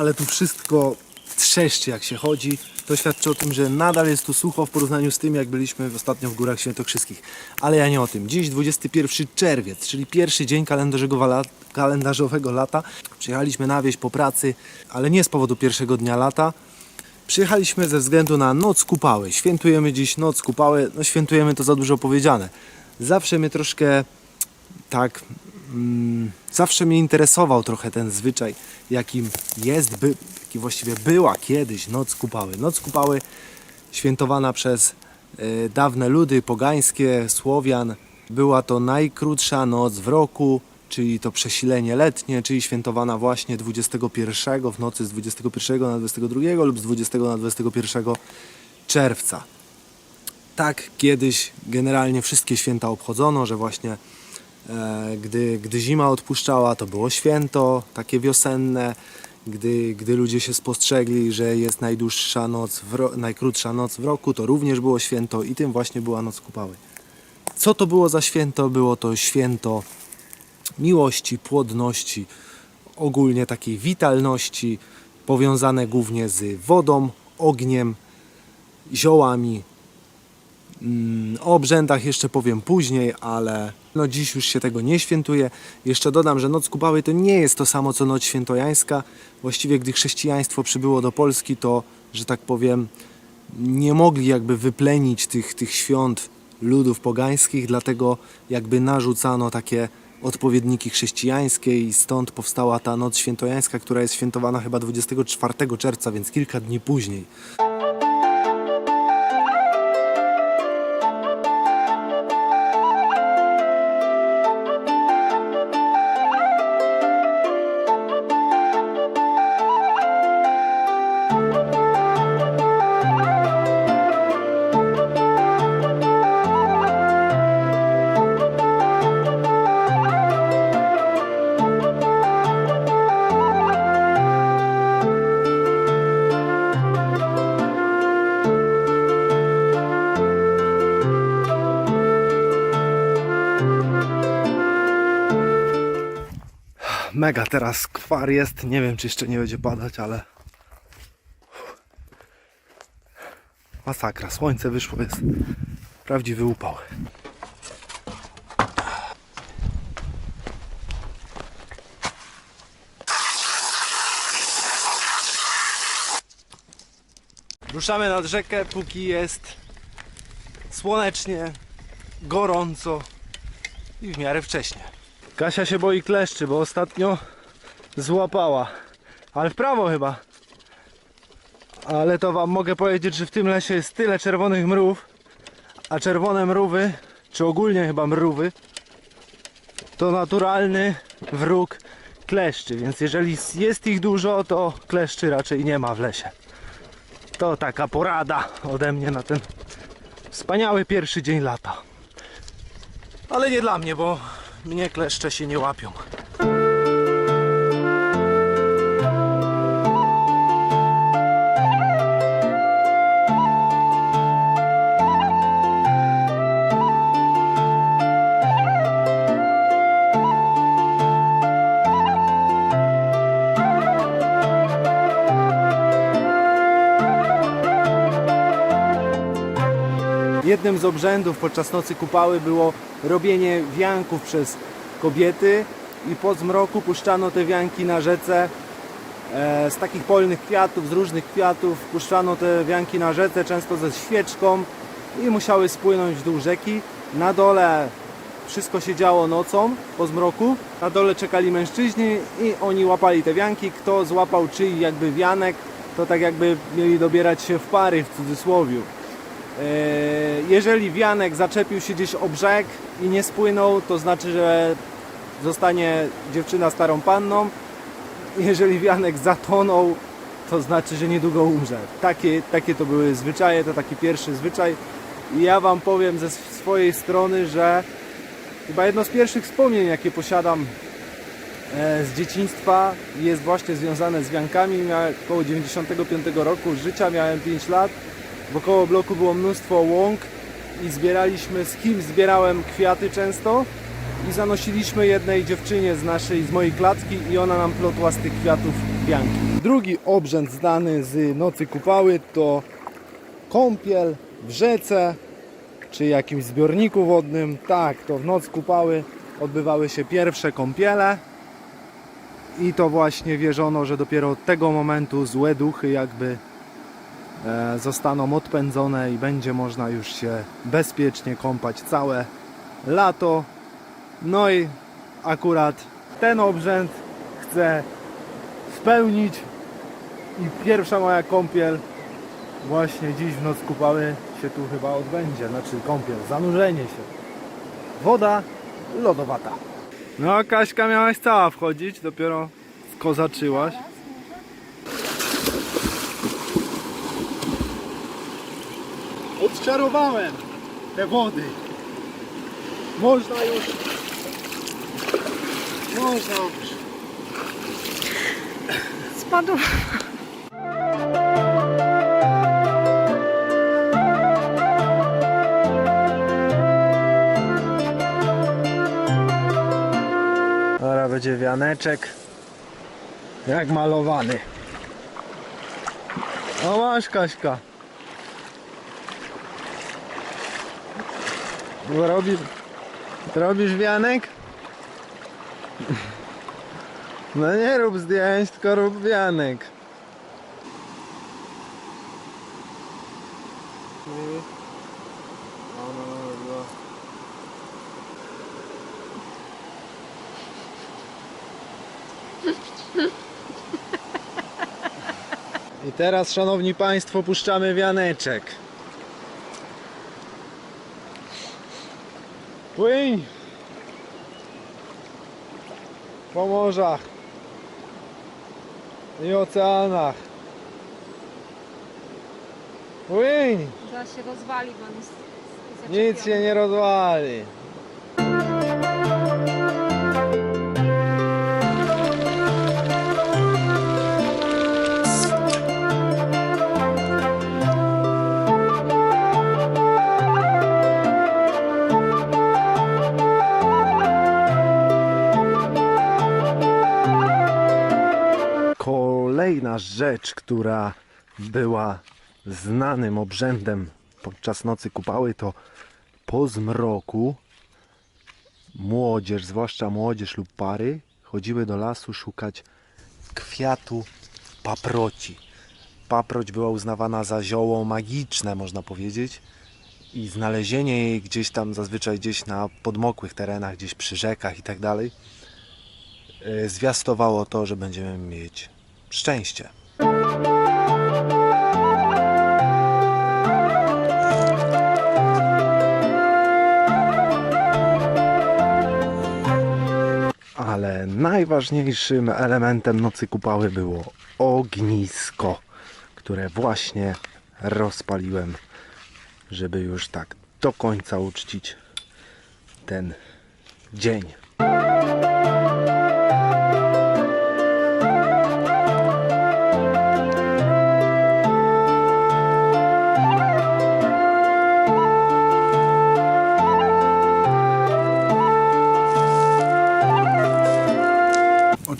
ale tu wszystko trzeszczy jak się chodzi. To świadczy o tym, że nadal jest tu sucho w porównaniu z tym, jak byliśmy ostatnio w Górach Świętokrzyskich. Ale ja nie o tym. Dziś 21 czerwiec, czyli pierwszy dzień kalendarzowego, la- kalendarzowego lata. Przyjechaliśmy na wieś po pracy, ale nie z powodu pierwszego dnia lata. Przyjechaliśmy ze względu na Noc Kupały. Świętujemy dziś Noc Kupały. No świętujemy to za dużo powiedziane. Zawsze mnie troszkę tak mm, zawsze mnie interesował trochę ten zwyczaj, jakim jest, by, jaki właściwie była kiedyś Noc Kupały. Noc Kupały świętowana przez e, dawne ludy pogańskie, Słowian. Była to najkrótsza noc w roku, czyli to przesilenie letnie, czyli świętowana właśnie 21 w nocy z 21 na 22 lub z 20 na 21 czerwca tak kiedyś generalnie wszystkie święta obchodzono, że właśnie gdy, gdy zima odpuszczała, to było święto takie wiosenne. Gdy, gdy ludzie się spostrzegli, że jest najdłuższa noc, w najkrótsza noc w roku, to również było święto i tym właśnie była Noc Kupały. Co to było za święto? Było to święto miłości, płodności, ogólnie takiej witalności, powiązane głównie z wodą, ogniem, ziołami, O obrzędach jeszcze powiem później, ale no dziś już się tego nie świętuje. Jeszcze dodam, że Noc Kupały to nie jest to samo co Noc Świętojańska. Właściwie gdy chrześcijaństwo przybyło do Polski, to, że tak powiem, nie mogli jakby wyplenić tych, tych świąt ludów pogańskich, dlatego jakby narzucano takie odpowiedniki chrześcijańskie i stąd powstała ta Noc Świętojańska, która jest świętowana chyba 24 czerwca, więc kilka dni później. Mega teraz kwar jest. Nie wiem, czy jeszcze nie będzie padać, ale. Masakra. Słońce wyszło, jest prawdziwy upał. Ruszamy nad rzekę, póki jest słonecznie, gorąco i w miarę wcześnie. Kasia się boi kleszczy, bo ostatnio złapała. Ale w prawo chyba. Ale to wam mogę powiedzieć, że w tym lesie jest tyle czerwonych mrów, a czerwone mrówy, czy ogólnie chyba mrówy, to naturalny wróg kleszczy, więc jeżeli jest ich dużo, to kleszczy raczej nie ma w lesie. To taka porada ode mnie na ten wspaniały pierwszy dzień lata. Ale nie dla mnie, bo mnie kleszcze się nie łapią. Jednym z obrzędów podczas nocy kupały było robienie wianków przez kobiety i po zmroku puszczano te wianki na rzece e, z takich polnych kwiatów, z różnych kwiatów puszczano te wianki na rzece, często ze świeczką i musiały spłynąć w dół rzeki. Na dole wszystko się działo nocą po zmroku. Na dole czekali mężczyźni i oni łapali te wianki. Kto złapał czyj jakby wianek, to tak jakby mieli dobierać się w pary w cudzysłowiu. E, Jeżeli wianek zaczepił się gdzieś o brzeg i nie spłynął, to znaczy, że zostanie dziewczyna starą panną. Jeżeli wianek zatonął, to znaczy, że niedługo umrze. Takie, takie to były zwyczaje, to taki pierwszy zwyczaj. I ja Wam powiem ze swojej strony, że chyba jedno z pierwszych wspomnień, jakie posiadam e, z dzieciństwa jest właśnie związane z wiankami. Miałem około 95 roku życia, miałem 5 lat. Wokoło bloku było mnóstwo łąk i zbieraliśmy, z kim zbierałem kwiaty często i zanosiliśmy jednej dziewczynie z naszej, z mojej klatki i ona nam plotła z tych kwiatów pianki. Drugi obrzęd znany z nocy kupały to kąpiel w rzece czy jakimś zbiorniku wodnym. Tak, to w noc kupały odbywały się pierwsze kąpiele. I to właśnie wierzono, że dopiero od tego momentu złe duchy jakby zostaną odpędzone i będzie można już się bezpiecznie kąpać całe lato. No i akurat ten obrzęd chcę spełnić i pierwsza moja kąpiel właśnie dziś w noc kupały się tu chyba odbędzie. Znaczy kąpiel, zanurzenie się. Woda lodowata. No Kaśka miałaś cała wchodzić, dopiero kozaczyłaś. Odczarowałem te wody. Można już. Można już. Spadł. Teraz będzie wianeczek. Jak malowany. O masz Kaśka. Robisz, robisz wianek? No nie rób zdjęć, tylko rób wianek. I teraz, szanowni państwo, puszczamy wianeczek. Płyń! Po morzach i oceanach. Płyń! Zaraz się rozwali, bo on jest Nic się nie rozwali. Kolejna rzecz, która była znanym obrzędem podczas nocy kupały, to po zmroku młodzież, zwłaszcza młodzież lub pary, chodziły do lasu szukać kwiatu paproci. Paproć była uznawana za zioło magiczne, można powiedzieć. I znalezienie jej gdzieś tam, zazwyczaj gdzieś na podmokłych terenach, gdzieś przy rzekach i tak dalej, e, zwiastowało to, że będziemy mieć szczęście. Ale najważniejszym elementem nocy kupały było ognisko, które właśnie rozpaliłem, żeby już tak do końca uczcić ten dzień.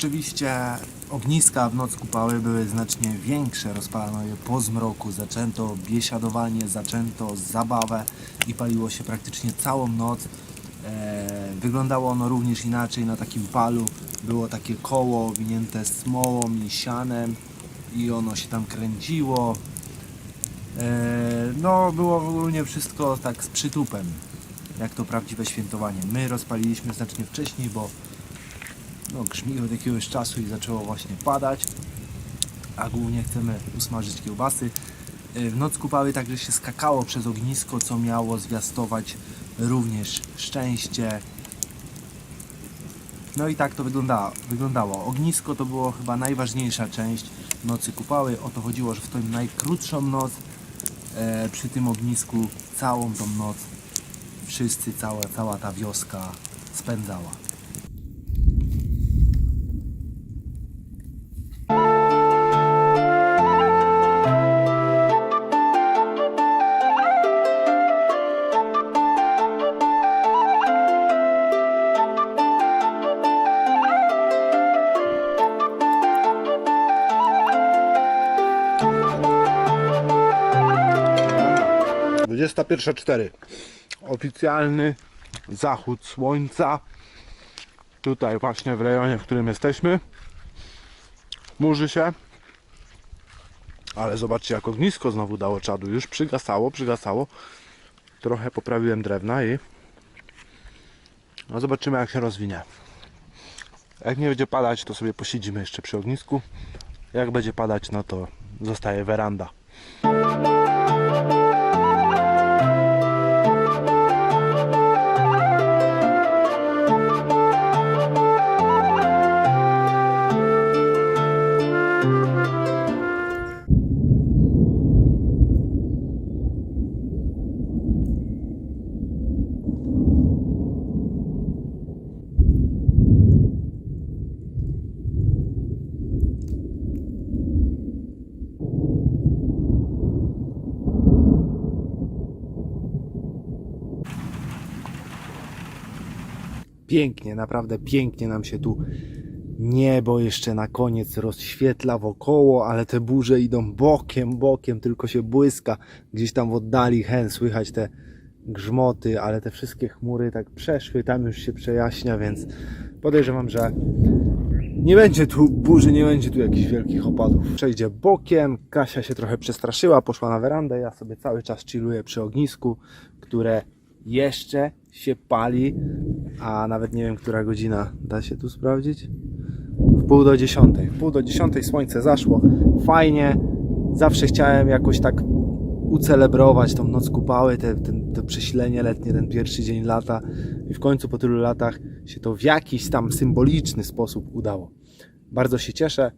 Oczywiście ogniska w noc kupały były znacznie większe, rozpalano je po zmroku, zaczęto biesiadowanie, zaczęto zabawę i paliło się praktycznie całą noc. E, wyglądało ono również inaczej na takim palu. Było takie koło owinięte smołą i sianem i ono się tam kręciło. E, no, było ogólnie wszystko tak z przytupem, jak to prawdziwe świętowanie. My rozpaliliśmy znacznie wcześniej, bo no, grzmi od jakiegoś czasu i zaczęło właśnie padać, a głównie chcemy usmażyć kiełbasy. Y, W noc kupały także się skakało przez ognisko, co miało zwiastować również szczęście. No i tak to wyglądało. wyglądało. Ognisko to było chyba najważniejsza część nocy kupały. O to chodziło, że w tą najkrótszą noc e, przy tym ognisku całą tą noc wszyscy, cała, cała ta wioska spędzała. 21.04. Oficjalny zachód słońca. Tutaj właśnie w rejonie, w którym jesteśmy. Murzy się. Ale zobaczcie jak ognisko znowu dało czadu. Już przygasało, przygasało. Trochę poprawiłem drewna i no zobaczymy jak się rozwinie. Jak nie będzie padać, to sobie posiedzimy jeszcze przy ognisku. Jak będzie padać, no to zostaje weranda. Pięknie, naprawdę pięknie nam się tu niebo jeszcze na koniec rozświetla wokoło, ale te burze idą bokiem, bokiem, tylko się błyska. Gdzieś tam w oddali hen słychać te grzmoty, ale te wszystkie chmury tak przeszły, tam już się przejaśnia, więc podejrzewam, że nie będzie tu burzy, nie będzie tu jakichś wielkich opadów. Przejdzie bokiem, Kasia się trochę przestraszyła, poszła na werandę, ja sobie cały czas chilluję przy ognisku, które jeszcze się pali, a nawet nie wiem, która godzina. Da się tu sprawdzić? W pół do dziesiątej. W pół do dziesiątej słońce zaszło. Fajnie. Zawsze chciałem jakoś tak ucelebrować tą noc kupały, te, ten, to przesilenie letnie, ten pierwszy dzień lata. I w końcu po tylu latach się to w jakiś tam symboliczny sposób udało. Bardzo się cieszę.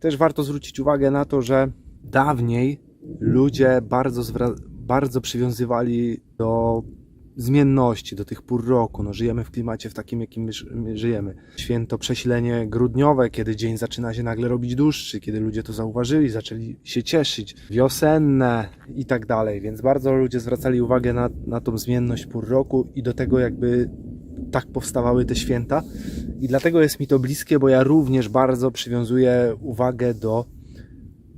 Też warto zwrócić uwagę na to, że dawniej ludzie bardzo, bardzo przywiązywali do zmienności, do tych pór roku. No, żyjemy w klimacie w takim, jakim my, ży- my żyjemy. Święto przesilenie grudniowe, kiedy dzień zaczyna się nagle robić dłuższy, kiedy ludzie to zauważyli, zaczęli się cieszyć. Wiosenne i tak dalej. Więc bardzo ludzie zwracali uwagę na, na tą zmienność pór roku i do tego jakby tak powstawały te święta. I dlatego jest mi to bliskie, bo ja również bardzo przywiązuję uwagę do,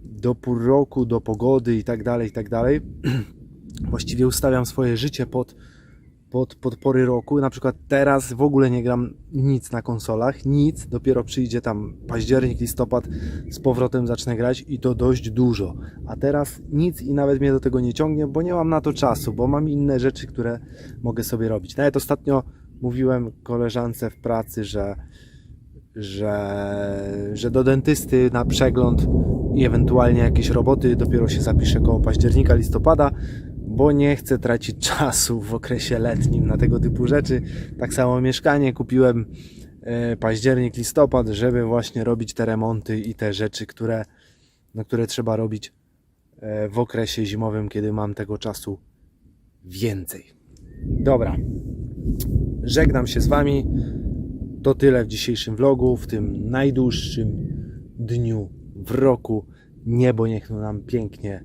do pór roku, do pogody i tak dalej, i tak dalej. Właściwie ustawiam swoje życie pod, pod, pod pory roku. Na przykład teraz w ogóle nie gram nic na konsolach, nic. Dopiero przyjdzie tam październik, listopad, z powrotem zacznę grać i to dość dużo. A teraz nic i nawet mnie do tego nie ciągnie, bo nie mam na to czasu, bo mam inne rzeczy, które mogę sobie robić. Nawet ostatnio mówiłem koleżance w pracy, że, że, że do dentysty na przegląd i ewentualnie jakieś roboty dopiero się zapiszę koło października, listopada, bo nie chcę tracić czasu w okresie letnim na tego typu rzeczy. Tak samo mieszkanie kupiłem e, październik, listopad, żeby właśnie robić te remonty i te rzeczy, które, no, które trzeba robić e, w okresie zimowym, kiedy mam tego czasu więcej. Dobra, żegnam się z Wami. To tyle w dzisiejszym vlogu, w tym najdłuższym dniu w roku. Niebo niech nam pięknie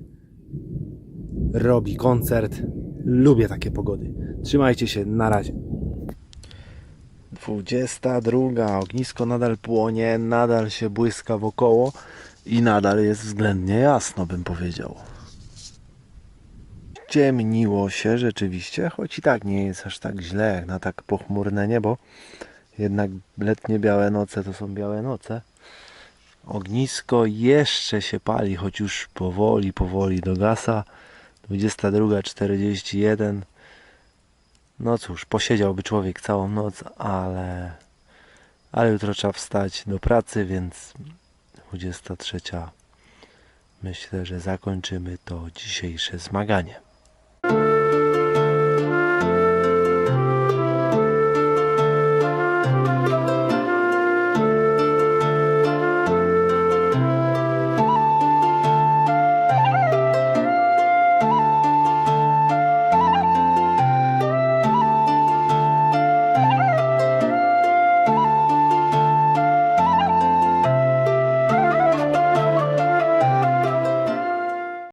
robi koncert. Lubię takie pogody. Trzymajcie się, na razie. 22. Ognisko nadal płonie, nadal się błyska wokoło i nadal jest względnie jasno, bym powiedział. Ciemniło się rzeczywiście, choć i tak nie jest aż tak źle jak na tak pochmurne niebo. Jednak letnie białe noce to są białe noce. Ognisko jeszcze się pali, choć już powoli, powoli dogasa. 22.41. No cóż, posiedziałby człowiek całą noc, ale, ale jutro trzeba wstać do pracy, więc 23. Myślę, że zakończymy to dzisiejsze zmaganie.